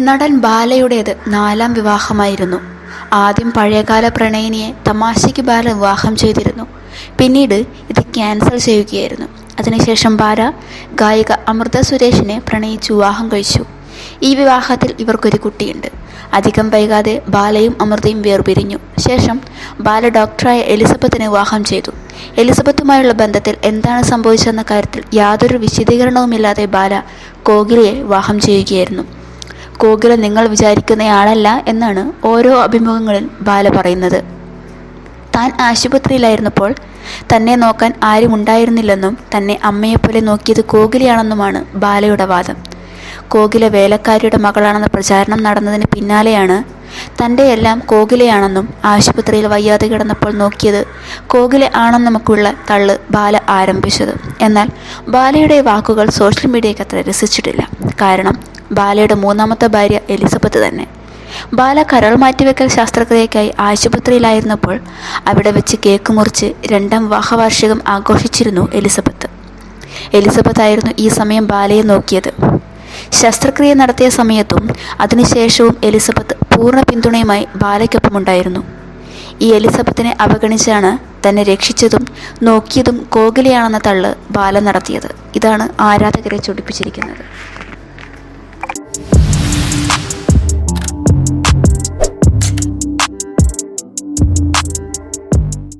നടൻ ബാലയുടേത് നാലാം വിവാഹമായിരുന്നു. ആദ്യം പഴയകാല പ്രണയിനിയെ തമാശയ്ക്ക് ബാല വിവാഹം ചെയ്തിരുന്നു. പിന്നീട് ഇത് ക്യാൻസൽ ചെയ്യുകയായിരുന്നു. അതിനുശേഷം ബാല ഗായിക അമൃത സുരേഷിനെ പ്രണയിച്ചു വിവാഹം കഴിച്ചു. ഈ വിവാഹത്തിൽ ഇവർക്കൊരു കുട്ടിയുണ്ട്. അധികം വൈകാതെ ബാലയും അമൃതയും വേർപിരിഞ്ഞു. ശേഷം ബാല ഡോക്ടറായ എലിസബത്തിനെ വിവാഹം ചെയ്തു. എലിസബത്തുമായുള്ള ബന്ധത്തിൽ എന്താണ് സംഭവിച്ചതെന്ന കാര്യത്തിൽ യാതൊരു വിശദീകരണവുമില്ലാതെ ബാല കോകിലയെ വിവാഹം ചെയ്യുകയായിരുന്നു. കോകില നിങ്ങൾ വിചാരിക്കുന്നയാളല്ല എന്നാണ് ഓരോ അഭിമുഖങ്ങളിൽ ബാല പറയുന്നത്. താൻ ആശുപത്രിയിലായിരുന്നപ്പോൾ തന്നെ നോക്കാൻ ആരും ഉണ്ടായിരുന്നില്ലെന്നും തന്നെ അമ്മയെപ്പോലെ നോക്കിയത് കോകിലയാണെന്നുമാണ് ബാലയുടെ വാദം. കോകില വേലക്കാരിയുടെ മകളാണെന്ന പ്രചാരണം നടന്നതിന് പിന്നാലെയാണ് തന്റെ എല്ലാം കോകിലയാണെന്നും ആശുപത്രിയിൽ വയ്യാതെ കിടന്നപ്പോൾ നോക്കിയത് കോകില ആണെന്നുമൊക്കെയുള്ള തള്ള് ബാല ആരംഭിച്ചത്. എന്നാൽ ബാലയുടെ വാക്കുകൾ സോഷ്യൽ മീഡിയയ്ക്ക് അത്ര രസിച്ചിട്ടില്ല. കാരണം ബാലയുടെ മൂന്നാമത്തെ ഭാര്യ എലിസബത്ത് തന്നെ. ബാല കരൾ മാറ്റിവെക്കൽ ശസ്ത്രക്രിയയ്ക്കായി ആശുപത്രിയിലായിരുന്നപ്പോൾ അവിടെ വെച്ച് കേക്ക് മുറിച്ച് രണ്ടാം വിവാഹവാർഷികം ആഘോഷിച്ചിരുന്നു എലിസബത്ത്. എലിസബത്ത് ആയിരുന്നു ഈ സമയം ബാലയെ നോക്കിയത്. ശസ്ത്രക്രിയ നടത്തിയ സമയത്തും അതിനുശേഷവും എലിസബത്ത് പൂർണ പിന്തുണയുമായി ബാലയ്ക്കൊപ്പമുണ്ടായിരുന്നു. ഈ എലിസബത്തിനെ അവഗണിച്ചാണ് തന്നെ രക്ഷിച്ചതും നോക്കിയതും കോകിലയാണെന്ന തള്ള് ബാല നടത്തിയത്. ഇതാണ് ആരാധകരെ ചൊടിപ്പിച്ചിരിക്കുന്നത്.